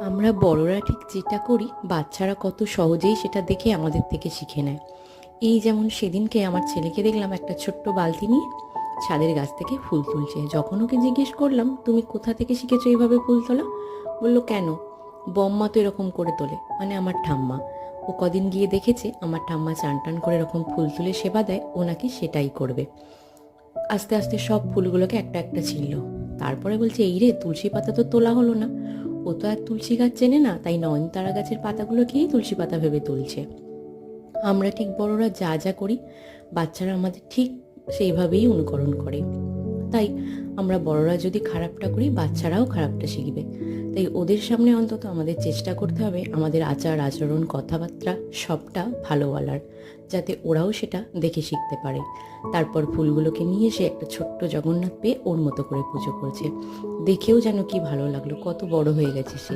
আমরা বড়রা ঠিক যেটা করি, বাচ্চারা কত সহজেই সেটা দেখে আমাদের থেকে শিখে নেয়। এই যেমন সেদিনকে আমার ছেলেকে দেখলাম একটা ছোট্ট বালতি নিয়ে ছাদের গাছ থেকে ফুল তুলছে। যখন ওকে জিজ্ঞেস করলাম, তুমি কোথা থেকে শিখেছো এইভাবে ফুল তোলা? বলল, কেন? বম্মা তো এরকম করে তোলে মানে আমার ঠাম্মা। ও কদিন গিয়ে দেখেছে, আমার ঠাম্মা চান টান করে এরকম ফুল তুলে সেবা দেয়, ও নাকি সেটাই করবে। আস্তে আস্তে সব ফুলগুলোকে একটা একটা ছিলল তারপরে বলছে, এই রে, তুলসী পাতা তো তোলা হলো না। ও তো আর তুলসী গাছ চেনে না, তাই নয়নতারা গাছের পাতাগুলোকেই তুলসী পাতা ভেবে তুলছে। আমরা ঠিক বড়রা যা যা করি, বাচ্চারা আমাদের ঠিক সেইভাবেই অনুকরণ করে। তাই আমরা বড়রা যদি খারাপটা করি, বাচ্চারাও খারাপটা শিখবে। তাই ওদের সামনে অন্তত আমাদের চেষ্টা করতে হবে, আমাদের আচার, আচরণ, কথাবার্তা সবটা ভালো বলার, যাতে ওরাও সেটা দেখে শিখতে পারে। তারপর ফুলগুলোকে নিয়ে সে একটা ছোট্ট জগন্নাথ পেয়ে ওর মতো করে পুজো করছে। দেখেও যেন কি ভালো লাগল, কত বড় হয়ে গেছে সে।